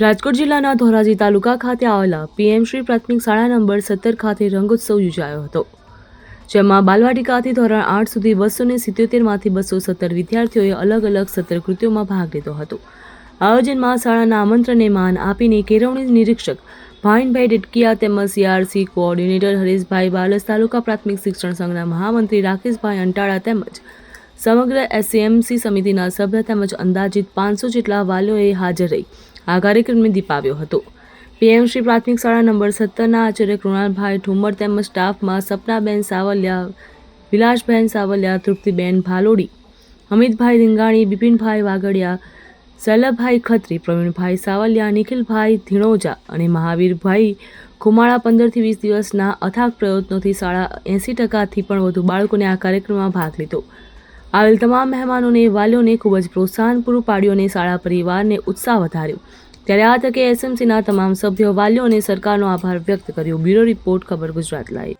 રાજકોટ જિલ્લાના ધોરાજી તાલુકા ખાતે આવેલા પીએમ શ્રી પ્રાથમિક શાળા નંબર સત્તર ખાતે રંગોત્સવ યોજાયો હતો, જેમાં બાલવાટિકાથી ધોરણ આઠ સુધી બસો ને સિત્યોતેરમાંથી બસો સત્તર વિદ્યાર્થીઓએ અલગ અલગ સત્તર કૃત્યોમાં ભાગ લીધો હતો. આયોજનમાં શાળાના આમંત્રણને માન આપીને કેળવણી નિરીક્ષક ભાઈનભાઈ ડેટકિયા તેમજ સીઆરસી કોઓર્ડિનેટર હરેશભાઈ બાલસ, તાલુકા પ્રાથમિક શિક્ષણ સંઘના મહામંત્રી રાકેશભાઈ અંટાળા તેમજ સમગ્ર એસસીએમસી સમિતિના સભ્ય તેમજ અંદાજિત પાંચસો જેટલા વાલીઓએ હાજર રહી. આ કાર્યક્રમને દીપાવ્યો હતો. પીએમ શ્રી પ્રાથમિક શાળા નંબર સત્તરના આચાર્ય કૃણાલભાઈ ઠુમર તેમજ સ્ટાફમાં સપનાબેન સાવલિયા, વિલાસબેન સાવલિયા, તૃપ્તિબેન ભાલોડી, અમિતભાઈ રીંગાણી બિપિનભાઈ વાગડિયા સલભભાઈ ખત્રી, પ્રવીણભાઈ સાવલિયા, નિખિલભાઈ ધીણોજા અને મહાવીરભાઈ ખુમાળા પંદરથી વીસ દિવસના અથાગ પ્રયત્નોથી શાળા એંસી ટકાથી પણ વધુ બાળકોને આ કાર્યક્રમમાં ભાગ લીધો. આવેલ તમામ મહેમાનોને, વાલીઓને ખૂબ જ પ્રોત્સાહન પૂરું પાડ્યું અને શાળા પરિવારને ઉત્સાહ વધાર્યો. ત્યારે આ તકે એસએમસીના તમામ સભ્યો, વાલીઓ અને સરકારનો આભાર વ્યક્ત કર્યો. બ્યુરો રિપોર્ટ, ખબર ગુજરાત લાઈવ.